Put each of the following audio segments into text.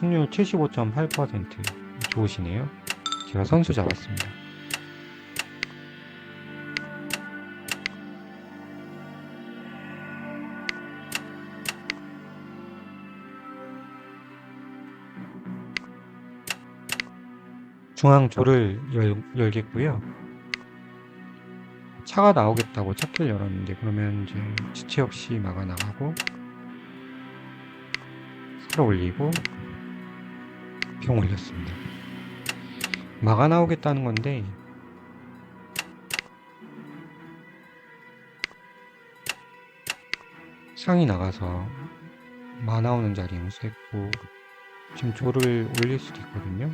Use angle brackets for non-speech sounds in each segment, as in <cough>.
승률 75.8% 좋으시네요. 제가 선수 잡았습니다. 중앙 조를 열, 열겠고요. 차가 나오겠다고 차키를 열었는데 그러면 이제 지체 없이 막아 나가고 살아 올리고 병 올렸습니다. 막아 나오겠다는 건데 상이 나가서 마 나오는 자리 응수했고 지금 조를 올릴 수도 있거든요.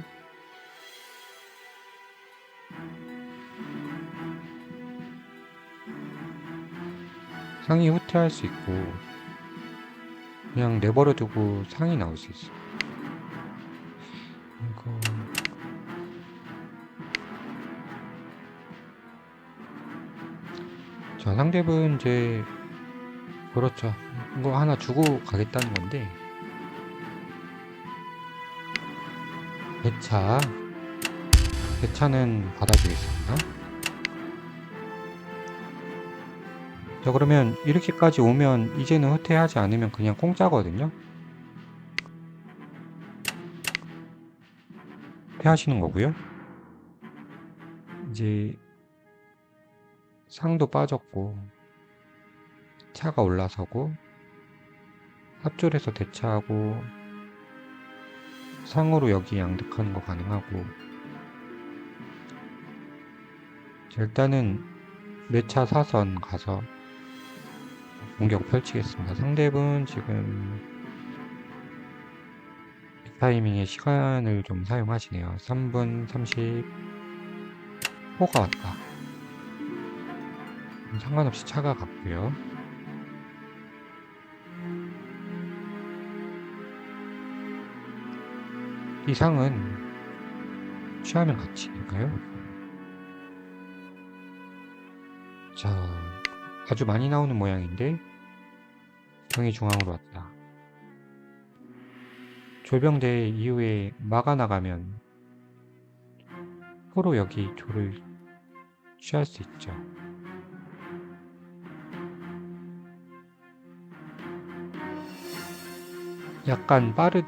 상이 후퇴할 수 있고 그냥 내버려 두고 상이 나올 수 있어. 이 자 상대분 이제 그렇죠. 이거 하나 주고 가겠다는 건데 배차 배차는 받아주겠습니다. 자 그러면 이렇게까지 오면 이제는 후퇴하지 않으면 그냥 공짜거든요 후퇴하시는 거고요 이제 상도 빠졌고 차가 올라서고 합줄에서 대차하고 상으로 여기 양득하는 거 가능하고 자, 일단은 매차 사선 가서 공격 펼치겠습니다. 상대분 지금 타이밍에 시간을 좀 사용하시네요. 3분 30 호가 왔다. 상관없이 차가 갔고요. 이 상은 취하면 같이니까요. 자, 아주 많이 나오는 모양인데 병이 중앙으로 왔다. 조병대 이후에 막아 나가면 포로 여기 조를 취할 수 있죠. 약간 빠른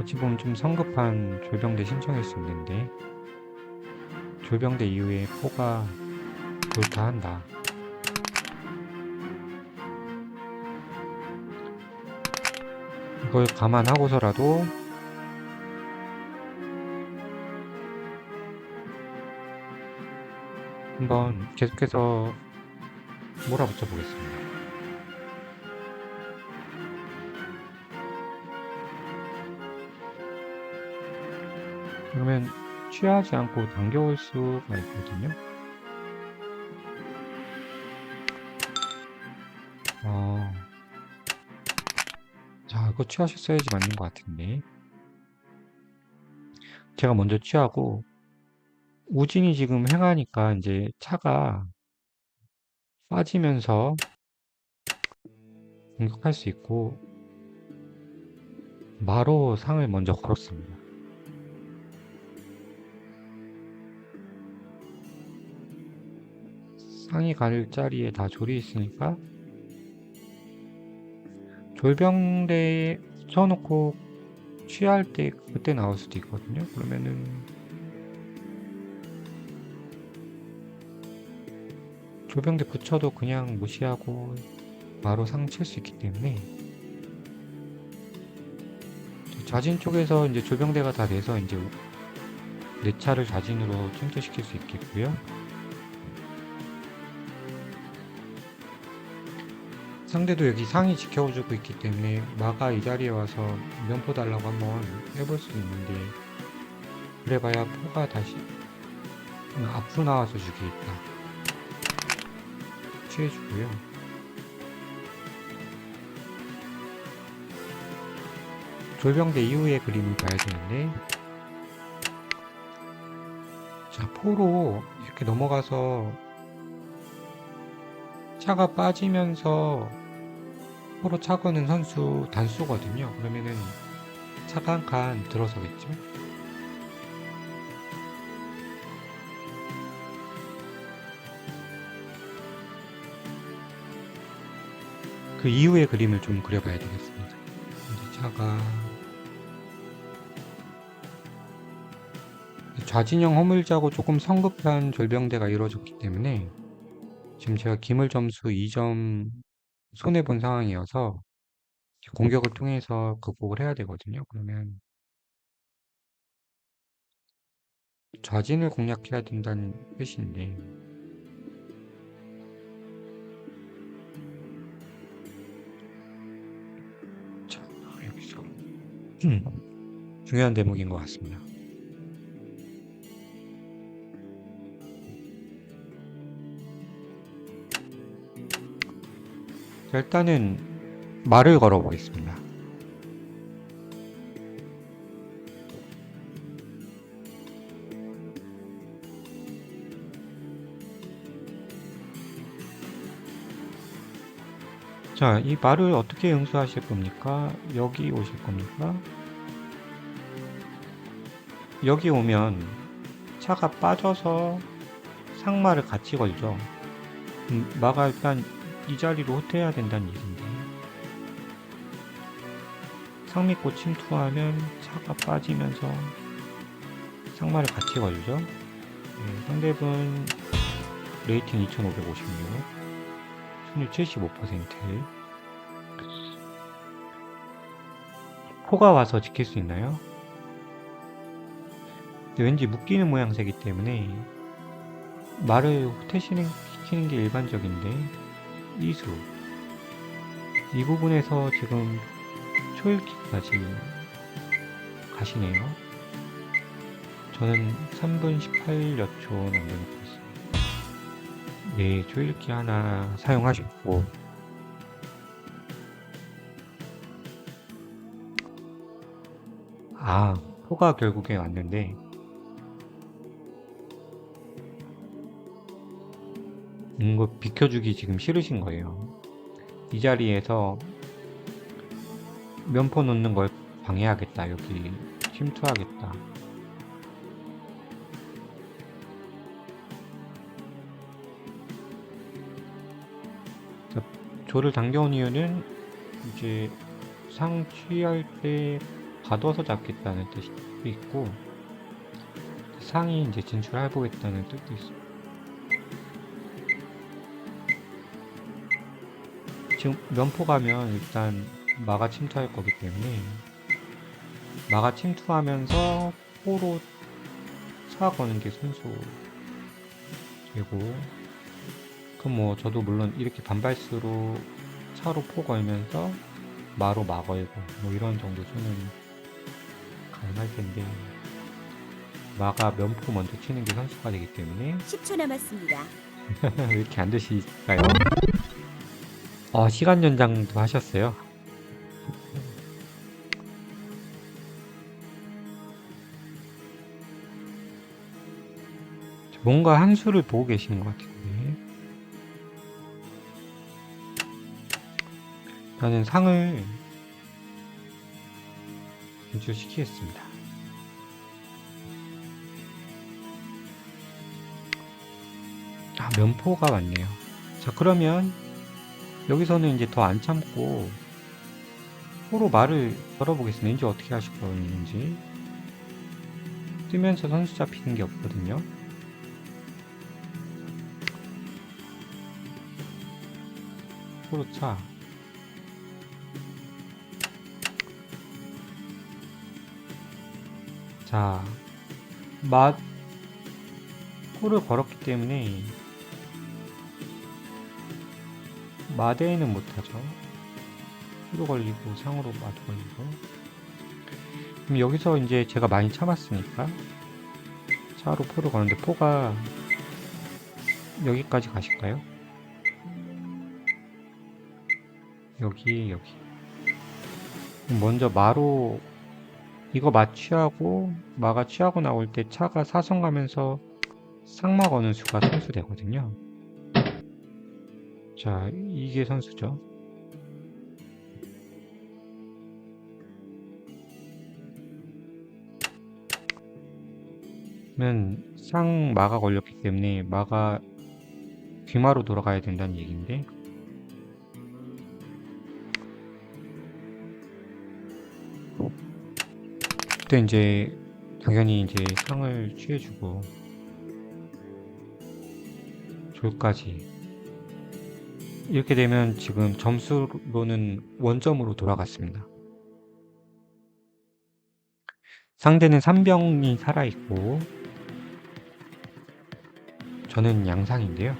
어찌 보면 좀 성급한 졸병대 신청일 수 있는데 졸병대 이후에 포가 돌파한다. 이걸 감안하고서라도 한번 계속해서 몰아붙여 보겠습니다. 그러면 취하지 않고 당겨올 수가 있거든요. 어, 자, 이거 취하셨어야지 맞는 것 같은데. 제가 먼저 취하고, 우진이 지금 행하니까 이제 차가 빠지면서 공격할 수 있고, 마로 상을 먼저 걸었습니다. 상이 갈 자리에 다 졸이 있으니까 졸병대에 붙여놓고 취할 때 그때 나올 수도 있거든요. 그러면은 졸병대 붙여도 그냥 무시하고 바로 상 칠 수 있기 때문에 자진 쪽에서 이제 졸병대가 다 돼서 이제 내 차를 자진으로 침투시킬 수 있겠고요. 상대도 여기 상이 지켜주고 있기 때문에 마가 이 자리에 와서 면포 달라고 한번 해볼 수 있는데 그래봐야 포가 다시 앞으로 나와서 죽이겠다. 취해주고요. 졸병대 이후의 그림을 봐야 되는데 자 포로 이렇게 넘어가서 차가 빠지면서 포로 차거는 선수 단수거든요. 그러면은 차가 한 칸 들어서겠죠? 그 이후의 그림을 좀 그려봐야 되겠습니다. 이제 차가 좌진형 허물자고 조금 성급한 절병대가 이루어졌기 때문에 지금 제가 기물 점수 2점 손해 본 상황이어서 공격을 통해서 극복을 해야 되거든요. 그러면 좌진을 공략해야 된다는 뜻인데 자 여기서 음, 중요한 대목인 것 같습니다. 일단은 말을 걸어 보겠습니다. 자, 이 말을 어떻게 응수하실 겁니까? 여기 오실 겁니까? 여기 오면 차가 빠져서 상마를 같이 걸죠. 음, 마가 일단 이 자리로 후퇴해야 된다는 얘기인데 상미꽃 침투하면 차가 빠지면서 상마를 같이 걸죠. 네, 상대분 레이팅 2556 승률 75% 포가 와서 지킬 수 있나요? 왠지 묶이는 모양새이기 때문에 말을 후퇴시키는 게 일반적인데 이수. 이 부분에서 지금 초읽기까지 가시네요. 저는 3분 18여 초 남겨놓고 있습니다. 네 초읽기 하나 사용하셨고. 아 포가 결국에 왔는데 이거 비켜주기 지금 싫으신 거예요. 이 자리에서 면포 놓는 걸 방해하겠다. 여기 침투하겠다. 자, 조를 당겨온 이유는 이제 상 취할 때 가둬서 잡겠다는 뜻도 있고 상이 이제 진출해 보겠다는 뜻도 있습니다. 지금 면포 가면 일단 마가 침투할 거기 때문에 마가 침투하면서 포로 차 거는 게 선수 되고 그럼 뭐 저도 물론 이렇게 반발수로 차로 포 걸면서 마로 마 걸고 뭐 이런 정도 수는 가능할 텐데 마가 면포 먼저 치는 게 선수가 되기 때문에 10초 남았습니다. <laughs> 왜 이렇게 안 되실까요? 어, 시간 연장도 하셨어요. 뭔가 한 수를 보고 계시는 것 같은데. 나는 상을 인출시키겠습니다. 아, 면포가 왔네요. 자, 그러면 여기서는 이제 더 안 참고 서로 말을 걸어보겠습니다. 이제 어떻게 하실 거는지 뜨면서 선수 잡히는 게 없거든요. 서로 차. 자, 맛 코를 걸었기 때문에 마대에는 못하죠. 피로 걸리고 상으로 마도 걸리고. 그럼 여기서 이제 제가 많이 참았으니까 차로 포를 거는데 포가 여기까지 가실까요? 여기 여기. 먼저 마로 이거 마 취하고 마가 취하고 나올 때 차가 사선 가면서 상마 거는 수가 선수 되거든요. 자, 이게 선수죠. 는 상마가 걸렸기 때문에 마가 귀마로 돌아가야 된다는 얘기인데 그때 이제 당연히 이제 상을 취해주고 졸까지 이렇게 되면 지금 점수로는 원점으로 돌아갔습니다. 상대는 3병이 살아있고 저는 양상인데요.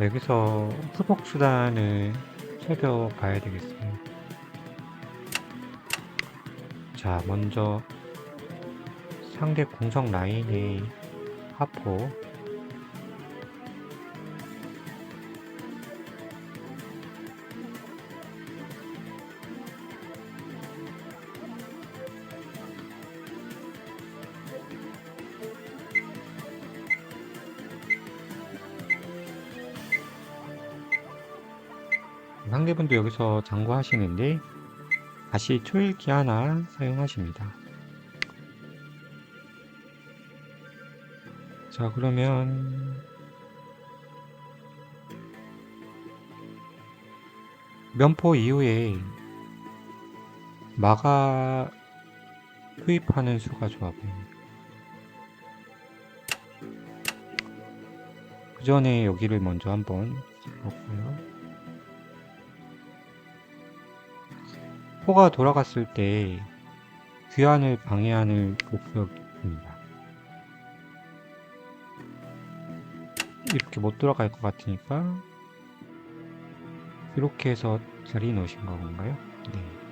여기서 후속 수단을 살펴봐야 되겠어요. 자, 먼저 상대 공성 라인의 하포. 상대분도 여기서 장구하시는데 다시 초읽기 하나 사용하십니다. 자 그러면 면포 이후에 마가 투입하는 수가 좋아 보입니다. 그 전에 여기를 먼저 한번 볼까요? 포가 돌아갔을 때 귀환을 방해하는 목적입니다. 이렇게 못 돌아갈 것 같으니까 이렇게 해서 자리 놓으신 건가요? 네.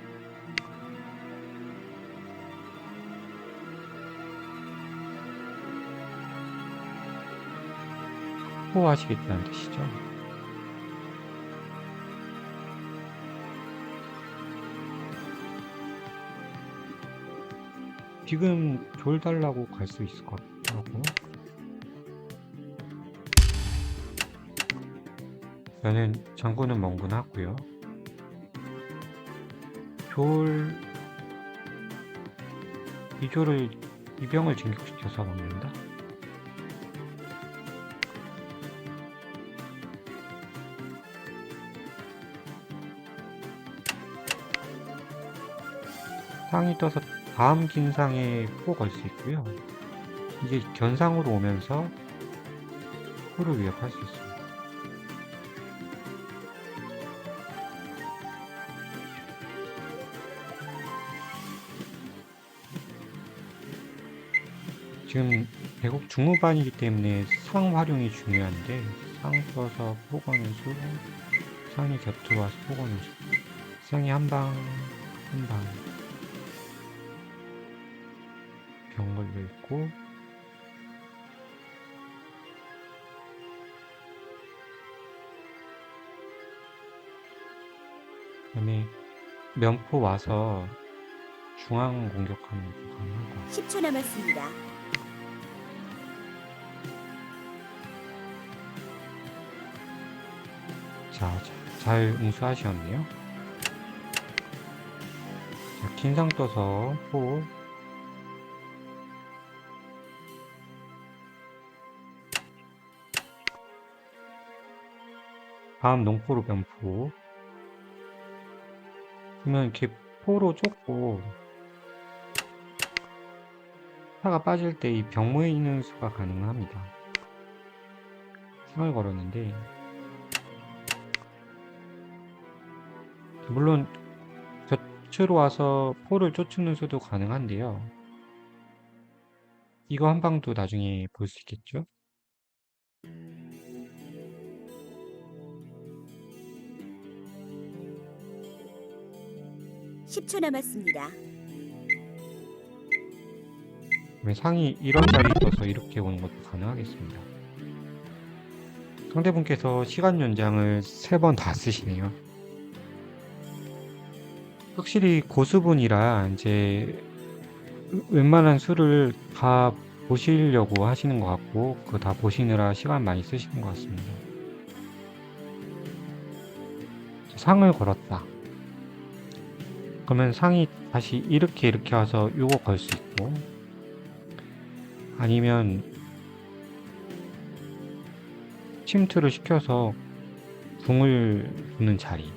확보하시겠다는 뜻이죠. 지금 졸 달라고 갈 수 있을 것 같고 저는 장구는 멍군 하고요. 졸 이졸을 이병을 진격시켜서 먹는다? 상이 떠서 다음 긴상에 포 걸 수 있고요. 이게 견상으로 오면서 포를 위협할 수 있습니다. 지금 대국 중후반이기 때문에 상 활용이 중요한데 상 써서 포 거는 수 상이 곁으로 와서 포 거는 수 상이 한방 한방 걸려 있고 그다음에 면포 와서 중앙 공격하는 것도 가능하고 10초 남았습니다. 자, 자, 잘 응수하셨네요. 자, 긴상 떠서 포 다음 농포로 변포 그러면 이렇게 포로 쫓고 파가 빠질 때 이병 모이는 수가 가능합니다. 상을 걸었는데 물론 곁으로 와서 포를 쫓는 수도 가능한데요. 이거 한 방도 나중에 볼 수 있겠죠? 십초 남았습니다. 그러면 상이 이런 자리에 떠서 이렇게 오는 것도 가능하겠습니다. 상대분께서 시간 연장을 세번다 쓰시네요. 확실히 고수분이라 이제 웬만한 수를 다 보시려고 하시는 것 같고 그거 다 보시느라 시간 많이 쓰시는 것 같습니다. 상을 걸었다. 그러면 상이 다시 이렇게 이렇게 와서 요거 걸 수 있고 아니면 침투를 시켜서 궁을 두는 자리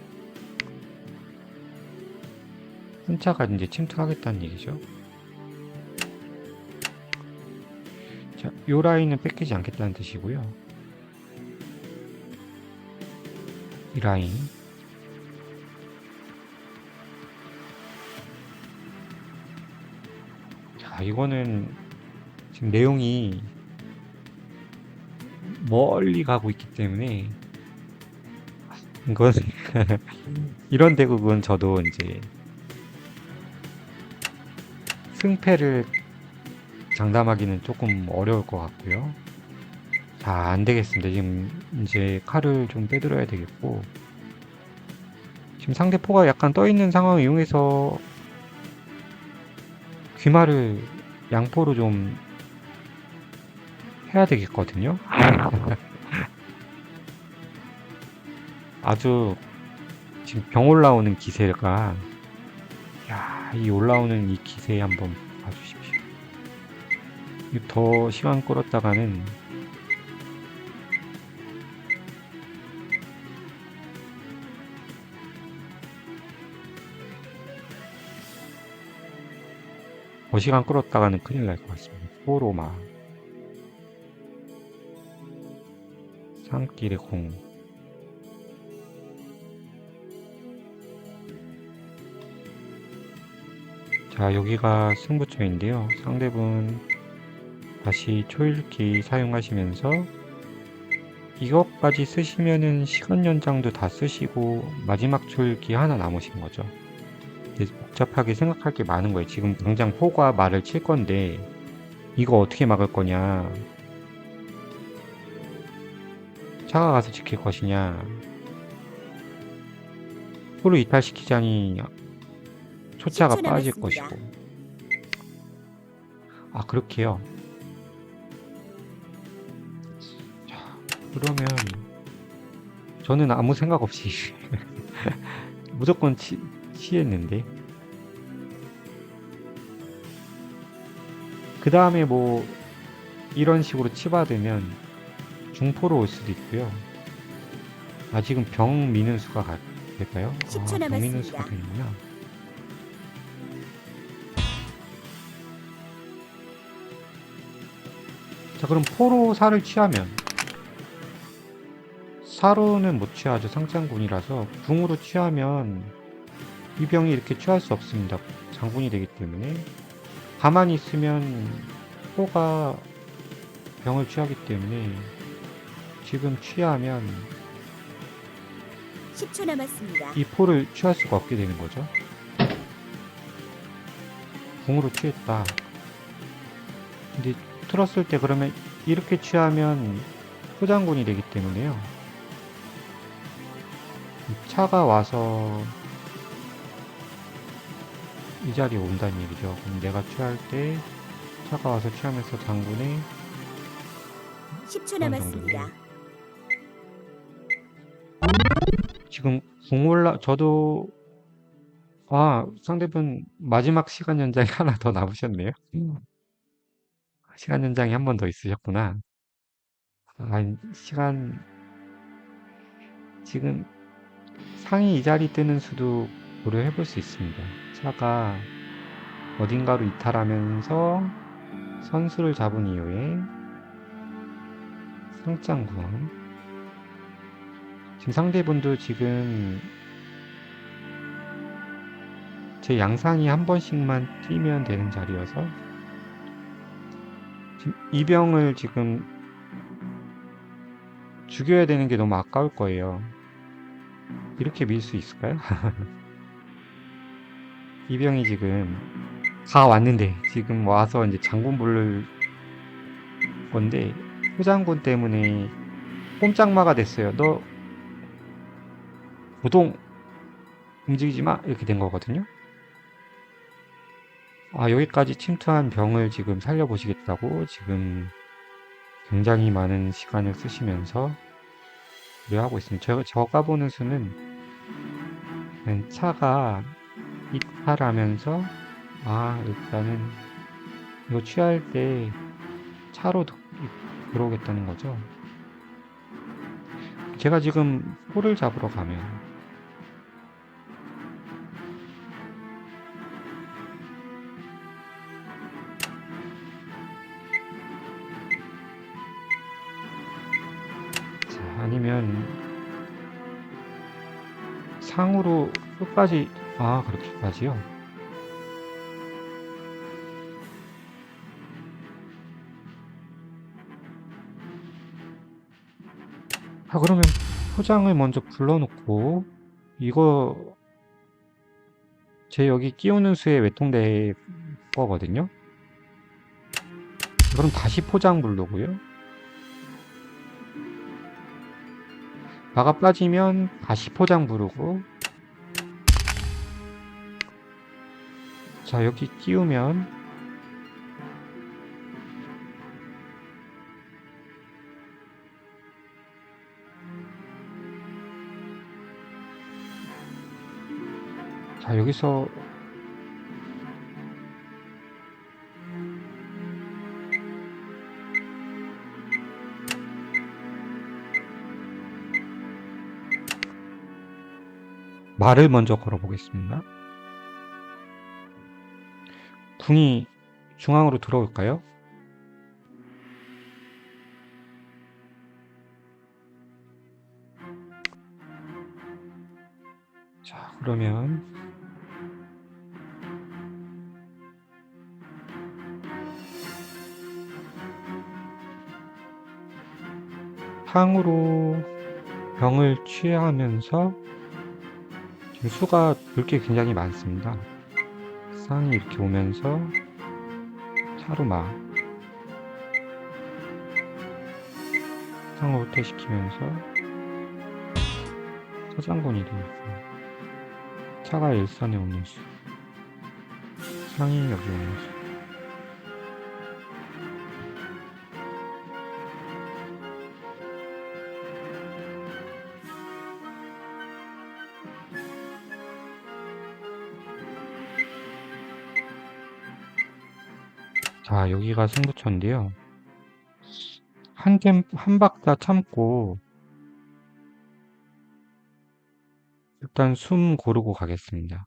혼자가 이제 침투하겠다는 얘기죠. 자, 요 라인은 뺏기지 않겠다는 뜻이고요. 이 라인 자, 이거는 지금 내용이 멀리 가고 있기 때문에 이건 <laughs> 이런 대국은 저도 이제 승패를 장담하기는 조금 어려울 것 같고요. 자, 안 되겠습니다. 지금 이제 칼을 좀 빼들어야 되겠고 지금 상대포가 약간 떠 있는 상황을 이용해서 귀마를 양포로 좀 해야 되겠거든요. <laughs> 아주 지금 병 올라오는 기세가 야, 이 올라오는 이 기세 한번 봐주십시오. 더 시간 끌었다가는 더 시간 끌었다가는 큰일 날 것 같습니다. 포로마. 산길의 공. 자 여기가 승부처인데요. 상대분 다시 초읽기 사용하시면서 이것까지 쓰시면은 시간 연장도 다 쓰시고 마지막 초읽기 하나 남으신 거죠 복잡하게 생각할 게 많은 거예요. 지금 당장 포가 말을 칠 건데 이거 어떻게 막을 거냐. 차가 가서 지킬 것이냐. 포를 이탈시키자니 초차가 10초 빠질. 것이고. 아 그렇게요? 자 그러면 저는 아무 생각 없이 <laughs> 무조건 치, 치했는데. 그 다음에 뭐 이런 식으로 치받으면 중포로 올 수도 있고요. 아 지금 병 미는 수가 가- 될까요? 10초 아, 병 미는. 수가 되는구나. 자 그럼 포로 살을 취하면? 사로는 못 취하죠. 상장군이라서 궁으로 취하면 이 병이 이렇게 취할 수 없습니다 장군이 되기 때문에 가만히 있으면 포가 병을 취하기 때문에 지금 취하면 10초 남았습니다. 이 포를 취할 수가 없게 되는 거죠 궁으로 취했다 근데 틀었을 때 그러면 이렇게 취하면 소장군이 되기 때문에요. 이 차가 와서 이 자리에 온다는 얘기죠. 그럼 내가 취할 때 차가 와서 취하면서 장군의 10초 그런 남았습니다. 지금 궁 올라 저도 아 상대분 마지막 시간 연장이 하나 더 남으셨네요. 시간 연장이 한 번 더 있으셨구나. 아, 시간 지금 상위 이 자리 뜨는 수도 고려해 볼 수 있습니다. 차가 어딘가로 이탈하면서 선수를 잡은 이후에 상장군 지금 상대분도 지금 제 양상이 한 번씩만 뛰면 되는 자리여서 지금 이병을 지금 죽여야 되는 게 너무 아까울 거예요. 이렇게 밀 수 있을까요? <laughs> 이병이 지금 다 왔는데 지금 와서 이제 장군 부를 건데 후장군 때문에 꼼짝마가 됐어요. 너 보동 움직이지 마 이렇게 된 거거든요. 아 여기까지 침투한 병을 지금 살려보시겠다고 지금 굉장히 많은 시간을 쓰시면서 우려하고 있습니다. 저, 저 까보는 수는 네, 차가 이탈하면서 아 일단은 이거 취할 때 차로 드- 들어오겠다는 거죠. 제가 지금 소를 잡으러 가면 자, 아니면 상으로 끝까지 아 그렇게까지요? 아 그러면 포장을 먼저 불러놓고 이거 제 여기 끼우는 수에 외통될 거거든요. 그럼 다시 포장 부르고요. 마가 빠지면 다시 포장 부르고 자 여기 끼우면 자 여기서 말을 먼저 걸어 보겠습니다. 궁이 중앙으로 들어올까요? 자, 그러면 향으로 병을 취하면서 지금 수가 볼 게 굉장히 많습니다. 쌍이 이렇게 오면서 차로마 상을 후퇴시키면서 서장군이 되어 있어요. 차가 일선에 오는 수 상이 여기 오는 수 자, 여기가 승부처인데요. 한 겜, 한 박자 참고, 일단 숨 고르고 가겠습니다.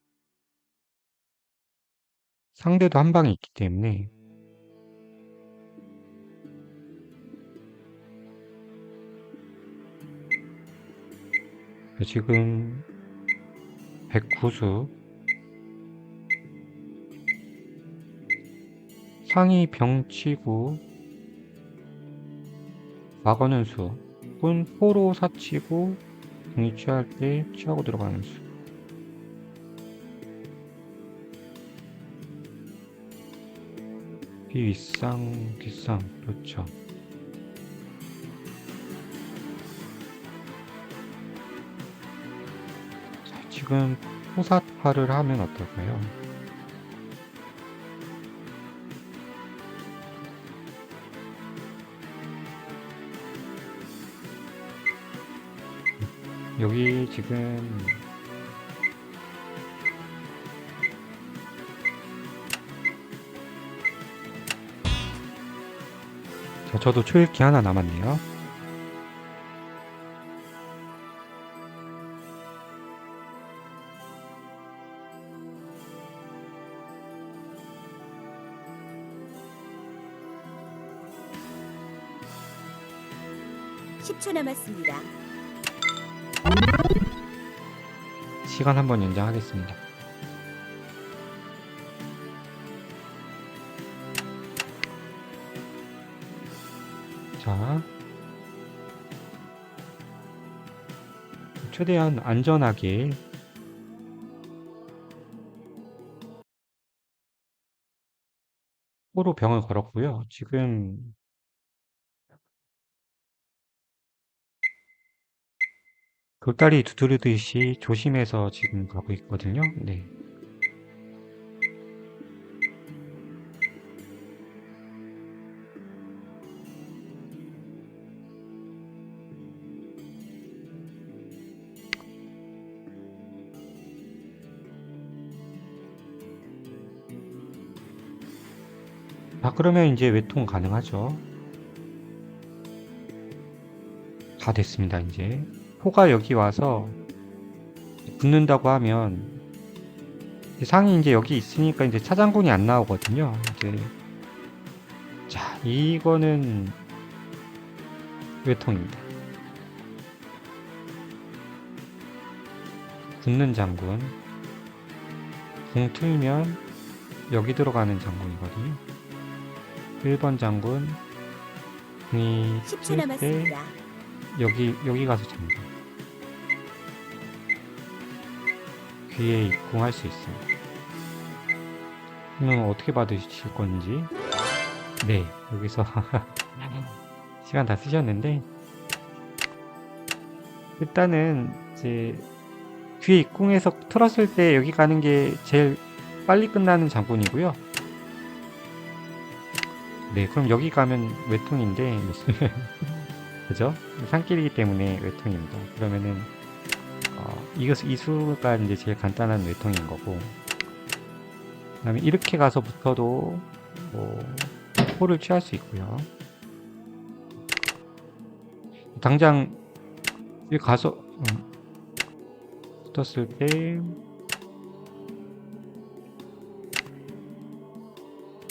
상대도 한 방에 있기 때문에, 지금 109수, 상이 병치고 막어는 수 혹은 포로 사치고 등이 취할 때 취하고 들어가는 수 비윗상 뒷상 그렇죠 자, 지금 포사파를 하면 어떨까요? 여기 지금 자, 저도 초읽기 하나 남았네요. 십 초 남았습니다. 시간 한번 연장하겠습니다. 자, 최대한 안전하게 포로 병을 걸었고요. 지금 돌다리 두드리듯이 조심해서 지금 가고 있거든요. 네. 아, 그러면 이제 외통 가능하죠. 다 됐습니다, 이제. 포가 여기 와서 붙는다고 하면 상이 이제 여기 있으니까 이제 차장군이 안 나오거든요. 이제 자, 이거는 외통입니다. 붙는 장군. 공 틀면 여기 들어가는 장군이거든요. 1번 장군 공이 10초 뜰때 남았습니다. 여기 여기 가서 장군 귀에 입궁할 수 있습니다. 그러면 어떻게 받으실 건지 네 여기서 <laughs> 시간 다 쓰셨는데 일단은 이제 귀에 입궁해서 틀었을 때 여기 가는 게 제일 빨리 끝나는 장군이고요. 네, 그럼 여기 가면 외통인데 <laughs> 그죠? 산길이기 때문에 외통입니다. 그러면은 어, 이것 이 수가 이제 제일 간단한 외통인 거고 그다음에 이렇게 가서 붙어도 뭐 포를 취할 수 있고요. 당장 여기 가서 음, 붙었을 때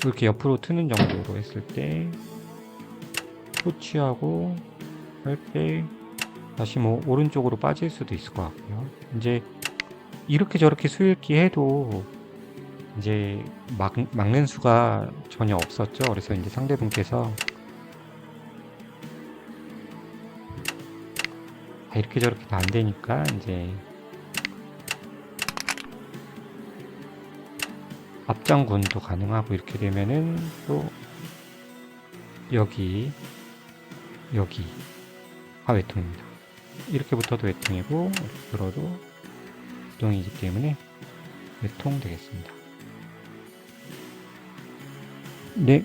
이렇게 옆으로 트는 정도로 했을 때 포 취하고 할 때 다시 뭐 오른쪽으로 빠질 수도 있을 것 같고요. 이제 이렇게 저렇게 수일기 해도 이제 막, 막는 수가 전혀 없었죠. 그래서 이제 상대분께서 아, 이렇게 저렇게 다 안 되니까 이제 앞장군도 가능하고 이렇게 되면은 또 여기 여기 가 외통입니다. 이렇게 붙어도 외통이고 이렇게 들어도 부동이기 때문에 외통 되겠습니다. 네,